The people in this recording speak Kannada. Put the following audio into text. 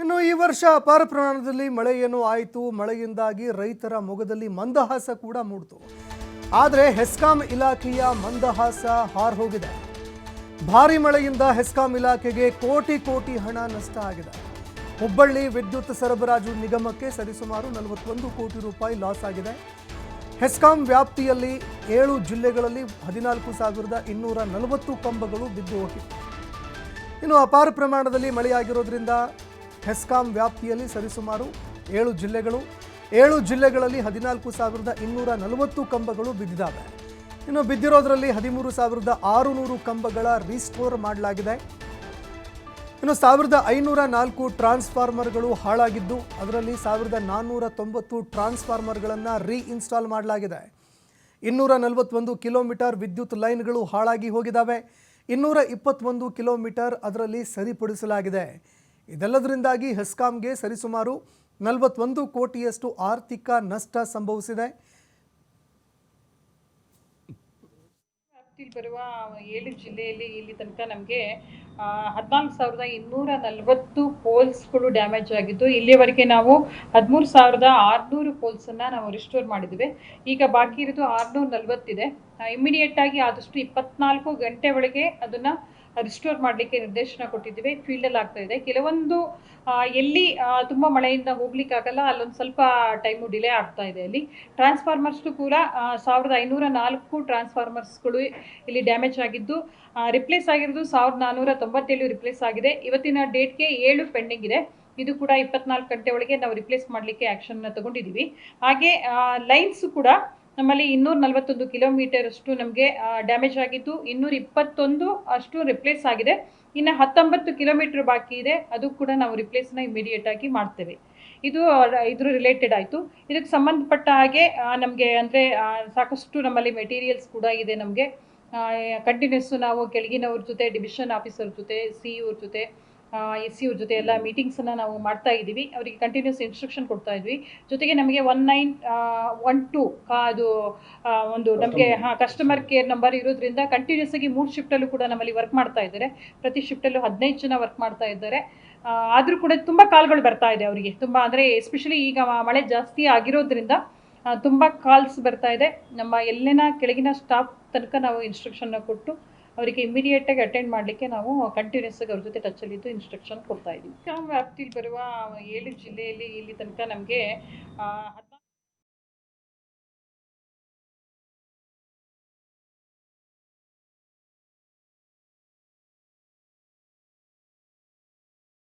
ಇನ್ನು ಈ ವರ್ಷ ಅಪಾರ ಪ್ರಮಾಣದಲ್ಲಿ ಮಳೆ ಏನು ಆಯಿತು. ಮಳೆಯಿಂದಾಗಿ ರೈತರ ಮೊಗದಲ್ಲಿ ಮಂದಹಾಸ ಕೂಡ ಮೂಡಿತು. ಆದರೆ ಹೆಸ್ಕಾಂ ಇಲಾಖೆಯ ಮಂದಹಾಸ ಹಾರ್ ಹೋಗಿದೆ. ಭಾರಿ ಮಳೆಯಿಂದ ಹೆಸ್ಕಾಂ ಇಲಾಖೆಗೆ ಕೋಟಿ ಕೋಟಿ ಹಣ ನಷ್ಟ ಆಗಿದೆ. ಹುಬ್ಬಳ್ಳಿ ವಿದ್ಯುತ್ ಸರಬರಾಜು ನಿಗಮಕ್ಕೆ ಸರಿಸುಮಾರು ನಲವತ್ತೊಂದು ಕೋಟಿ ರೂಪಾಯಿ ಲಾಸ್ ಆಗಿದೆ. ಹೆಸ್ಕಾಂ ವ್ಯಾಪ್ತಿಯಲ್ಲಿ ಏಳು ಜಿಲ್ಲೆಗಳಲ್ಲಿ ಹದಿನಾಲ್ಕು ಸಾವಿರದ ಇನ್ನೂರ ನಲವತ್ತು ಕಂಬಗಳು ಬಿದ್ದು ಹೋಗಿವೆ. ಇನ್ನು ಅಪಾರ ಪ್ರಮಾಣದಲ್ಲಿ ಮಳೆಯಾಗಿರೋದ್ರಿಂದ ಹೆಸ್ಕಾಂ ವ್ಯಾಪ್ತಿಯಲ್ಲಿ ಸರಿಸುಮಾರು ಏಳು ಜಿಲ್ಲೆಗಳು, ಏಳು ಜಿಲ್ಲೆಗಳಲ್ಲಿ ಹದಿನಾಲ್ಕು ಸಾವಿರದ ಇನ್ನೂರ ನಲವತ್ತು ಕಂಬಗಳು ಬಿದ್ದಿದ್ದಾವೆ. ಇನ್ನು ಬಿದ್ದಿರೋದ್ರಲ್ಲಿ ಹದಿಮೂರು ಸಾವಿರದ ಆರುನೂರು ಕಂಬಗಳ ರೀಸ್ಟೋರ್ ಮಾಡಲಾಗಿದೆ. ಇನ್ನು ಸಾವಿರದ ಐನೂರ ನಾಲ್ಕು ಟ್ರಾನ್ಸ್ಫಾರ್ಮರ್ಗಳು ಹಾಳಾಗಿದ್ದು, ಅದರಲ್ಲಿ ಸಾವಿರದ ನಾನ್ನೂರ ತೊಂಬತ್ತು ಟ್ರಾನ್ಸ್ಫಾರ್ಮರ್ಗಳನ್ನು ರೀಇನ್ಸ್ಟಾಲ್ ಮಾಡಲಾಗಿದೆ. ಇನ್ನೂರ ನಲವತ್ತೊಂದು ಕಿಲೋಮೀಟರ್ ವಿದ್ಯುತ್ ಲೈನ್ಗಳು ಹಾಳಾಗಿ ಹೋಗಿದ್ದಾವೆ. ಇನ್ನೂರ ಇಪ್ಪತ್ತೊಂದು ಕಿಲೋಮೀಟರ್ ಅದರಲ್ಲಿ ಸರಿಪಡಿಸಲಾಗಿದೆ. ಇದೆಲ್ಲದರಿಂದಾಗಿ ಹೆಸ್ಕಾಂಗೆ ಸರಿಸುಮಾರು ನಲವತ್ತೊಂದು ಕೋಟಿಯಷ್ಟು ಆರ್ಥಿಕ ನಷ್ಟ ಸಂಭವಿಸಿದೆ. ಬರುವ ಏಳು ಜಿಲ್ಲೆಯಲ್ಲಿ ಇಲ್ಲಿ ತನಕ ನಮಗೆ ಹದಿನಾಲ್ಕು ಸಾವಿರದ ಇನ್ನೂರ ನಲವತ್ತು ಪೋಲ್ಸ್ಗಳು ಡ್ಯಾಮೇಜ್ ಆಗಿದ್ದು ಇಲ್ಲಿಯವರೆಗೆ ನಾವು ಹದಿಮೂರು ಸಾವಿರದ ಆರುನೂರು ಪೋಲ್ಸನ್ನು ನಾವು ರಿಸ್ಟೋರ್ ಮಾಡಿದ್ವಿ ಈಗ ಬಾಕಿ ಇರೋದು ಆರುನೂರ ನಲವತ್ತಿದೆ ಇಮಿಡಿಯೇಟ್ ಆಗಿ ಆದಷ್ಟು ಇಪ್ಪತ್ನಾಲ್ಕು ಗಂಟೆ ಒಳಗೆ ಅದನ್ನು ರಿಸ್ಟೋರ್ ಮಾಡಲಿಕ್ಕೆ ನಿರ್ದೇಶನ ಕೊಟ್ಟಿದ್ದೀವಿ. ಫೀಲ್ಡಲ್ಲಿ ಆಗ್ತಾ ಇದೆ. ಕೆಲವೊಂದು ಎಲ್ಲಿ ತುಂಬ ಮಳೆಯಿಂದ ಹೋಗ್ಲಿಕ್ಕಾಗಲ್ಲ, ಅಲ್ಲೊಂದು ಸ್ವಲ್ಪ ಟೈಮು ಡಿಲೇ ಆಗ್ತಾ ಇದೆ ಅಲ್ಲಿ. ಟ್ರಾನ್ಸ್ಫಾರ್ಮರ್ಸ್ದು ಕೂಡ ಸಾವಿರದ ಐನೂರ ನಾಲ್ಕು ಟ್ರಾನ್ಸ್ಫಾರ್ಮರ್ಸ್ಗಳು ಇಲ್ಲಿ ಡ್ಯಾಮೇಜ್ ಆಗಿದ್ದು ರಿಪ್ಲೇಸ್ ಆಗಿರೋದು ಸಾವಿರದ ನಾನ್ನೂರ ತೊಂಬತ್ತೇಳು ರಿಪ್ಲೇಸ್ ಆಗಿದೆ. ಇವತ್ತಿನ ಡೇಟ್ಗೆ ಏಳು ಪೆಂಡಿಂಗ್ ಇದೆ. ಇದು ಕೂಡ ಇಪ್ಪತ್ನಾಲ್ಕು ಗಂಟೆ ಒಳಗೆ ನಾವು ರಿಪ್ಲೇಸ್ ಮಾಡಲಿಕ್ಕೆ ಆ್ಯಕ್ಷನ್ನ ತಗೊಂಡಿದ್ದೀವಿ. ಹಾಗೆ ಲೈನ್ಸ್ ಕೂಡ ನಮ್ಮಲ್ಲಿ ಇನ್ನೂರ ನಲವತ್ತೊಂದು ಕಿಲೋಮೀಟರ್ ಅಷ್ಟು ನಮಗೆ ಡ್ಯಾಮೇಜ್ ಆಗಿದ್ದು, ಇನ್ನೂರ ಇಪ್ಪತ್ತೊಂದು ಅಷ್ಟು ರಿಪ್ಲೇಸ್ ಆಗಿದೆ. ಇನ್ನು ಹತ್ತೊಂಬತ್ತು ಕಿಲೋಮೀಟರ್ ಬಾಕಿ ಇದೆ. ಅದು ಕೂಡ ನಾವು ರಿಪ್ಲೇಸ್ನ ಇಮಿಡಿಯೇಟ್ ಆಗಿ ಮಾಡ್ತೇವೆ. ಇದು ಇದ್ರ ರಿಲೇಟೆಡ್ ಆಯಿತು. ಇದಕ್ಕೆ ಸಂಬಂಧಪಟ್ಟ ಹಾಗೆ ನಮಗೆ ಅಂದರೆ ಸಾಕಷ್ಟು ನಮ್ಮಲ್ಲಿ ಮೆಟೀರಿಯಲ್ಸ್ ಕೂಡ ಇದೆ ನಮಗೆ. ಕಂಟಿನ್ಯೂಸ್ ನಾವು ಕೆಳಗಿನವ್ರ ಜೊತೆ ಡಿವಿಷನ್ ಆಫೀಸರ್ ಜೊತೆ ಸಿ ಇವ್ರ ಜೊತೆ ಎಸ್ ಸಿ ಅವ್ರ ಜೊತೆ ಎಲ್ಲ ಮೀಟಿಂಗ್ಸನ್ನು ನಾವು ಮಾಡ್ತಾ ಇದ್ದೀವಿ. ಅವರಿಗೆ ಕಂಟಿನ್ಯೂಸ್ ಇನ್ಸ್ಟ್ರಕ್ಷನ್ ಕೊಡ್ತಾ ಇದ್ವಿ. ಜೊತೆಗೆ ನಮಗೆ ಒನ್ ನೈನ್ ಒನ್ ಟು ಅದು ಒಂದು ನಮಗೆ ಹಾಂ ಕಸ್ಟಮರ್ ಕೇರ್ ನಂಬರ್ ಇರೋದ್ರಿಂದ ಕಂಟಿನ್ಯೂಸ್ ಆಗಿ ಮೂರು ಶಿಫ್ಟಲ್ಲೂ ಕೂಡ ನಮ್ಮಲ್ಲಿ ವರ್ಕ್ ಮಾಡ್ತಾ ಇದ್ದಾರೆ. ಪ್ರತಿ ಶಿಫ್ಟಲ್ಲೂ ಹದಿನೈದು ಜನ ವರ್ಕ್ ಮಾಡ್ತಾ ಇದ್ದಾರೆ. ಆದರೂ ಕೂಡ ತುಂಬ ಕಾಲ್ಗಳು ಬರ್ತಾ ಇದೆ ಅವರಿಗೆ. ತುಂಬ ಅಂದರೆ ಎಸ್ಪೆಷಲಿ ಈಗ ಮಳೆ ಜಾಸ್ತಿ ಆಗಿರೋದ್ರಿಂದ ತುಂಬ ಕಾಲ್ಸ್ ಬರ್ತಾ ಇದೆ. ನಮ್ಮ ಎಲ್ಲಿನ ಕೆಳಗಿನ ಸ್ಟಾಫ್ ತನಕ ನಾವು ಇನ್ಸ್ಟ್ರಕ್ಷನ್ನ ಕೊಟ್ಟು ಅವರಿಗೆ ಇಮಿಡಿಯೇಟಾಗಿ ಅಟೆಂಡ್ ಮಾಡಲಿಕ್ಕೆ ನಾವು ಕಂಟಿನ್ಯೂಸ್ ಆಗಿ ಅವ್ರ ಜೊತೆ ಟಚಲ್ಲಿದ್ದು ಇನ್ಸ್ಟ್ರಕ್ಷನ್ ಕೊಡ್ತಾ ಇದ್ದೀವಿ. ವ್ಯಾಪ್ತಿಲಿ ಬರುವ ಏಳು ಜಿಲ್ಲೆಯಲ್ಲಿ ಇಲ್ಲಿ ತನಕ ನಮಗೆ